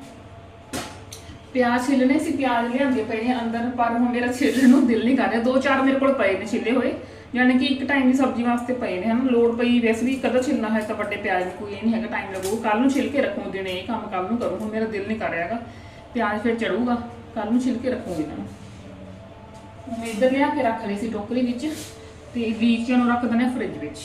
ਪਿਆਜ਼ ਛਿੱਲਣੇ ਸੀ, ਪਿਆਜ਼ ਲਿਆਂਦੇ ਪਏ ਨੇ ਅੰਦਰ, ਪਰ ਹੁਣ ਮੇਰਾ ਛਿੱਲਣ ਨੂੰ ਦਿਲ ਨਹੀਂ ਕਰ ਰਿਹਾ। ਦੋ ਚਾਰ ਮੇਰੇ ਕੋਲ ਪਏ ਨੇ ਛਿੱਲੇ ਹੋਏ, ਯਾਨੀ ਕਿ ਇੱਕ ਟਾਈਮ ਦੀ ਸਬਜ਼ੀ ਵਾਸਤੇ ਪਏ ਨੇ, ਹਨ। ਲੋੜ ਪਈ ਵੈਸੇ ਵੀ ਕਦੋਂ ਛਿੱਲਣਾ ਹੈ ਤਾਂ ਵੱਡੇ ਪਿਆਜ਼ ਕੋਈ ਇਹ ਨਹੀਂ ਹੈਗਾ ਟਾਈਮ ਲੱਗੂਗਾ ਕੱਲ ਨੂੰ ਛਿੱਲ ਕੇ ਰੱਖੂ ਦਿਨੇ ਇਹ ਕੰਮ ਕੱਲ ਨੂੰ ਕਰੂੰ, ਹੁਣ ਮੇਰਾ ਦਿਲ ਨਹੀਂ ਕਰ ਰਿਹਾ ਹੈਗਾ। ਪਿਆਜ਼ ਫਿਰ ਚੜੂਗਾ ਕੱਲ ਨੂੰ ਛਿੱਲ ਕੇ ਰੱਖੂਗੀ ਇਹਨਾਂ ਨੂੰ। ਮੈਂ ਇੱਧਰ ਲਿਆ ਕੇ ਰੱਖ ਲਈ ਸੀ ਟੋਕਰੀ ਵਿੱਚ, ਤੇ ਲੀਚੀਆਂ ਨੂੰ ਰੱਖ ਦਿੰਦੇ ਫ੍ਰਿਜ ਵਿੱਚ।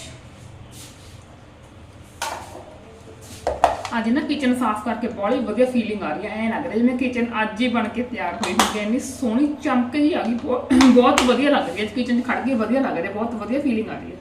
ਅੱਜ ਨਾ ਕਿਚਨ ਸਾਫ਼ ਕਰਕੇ ਬਹੁਤ ਵਧੀਆ ਫੀਲਿੰਗ ਆ ਰਹੀ ਹੈ ਐਂ ਲੱਗ ਰਿਹਾ ਜਿਵੇਂ ਕਿਚਨ ਅੱਜ ਹੀ ਬਣ ਕੇ ਤਿਆਰ ਹੋਈ ਹੁੰਦੀ ਹੈ ਇੰਨੀ ਸੋਹਣੀ ਚਮਕ ਜੀ ਆ ਗਈ, ਬਹੁਤ ਬਹੁਤ ਵਧੀਆ ਲੱਗ ਰਹੀ ਹੈ ਕਿਚਨ 'ਚ ਖੜ ਕੇ ਵਧੀਆ ਲੱਗ ਰਿਹਾ, ਬਹੁਤ ਵਧੀਆ ਫੀਲਿੰਗ ਆ ਰਹੀ ਹੈ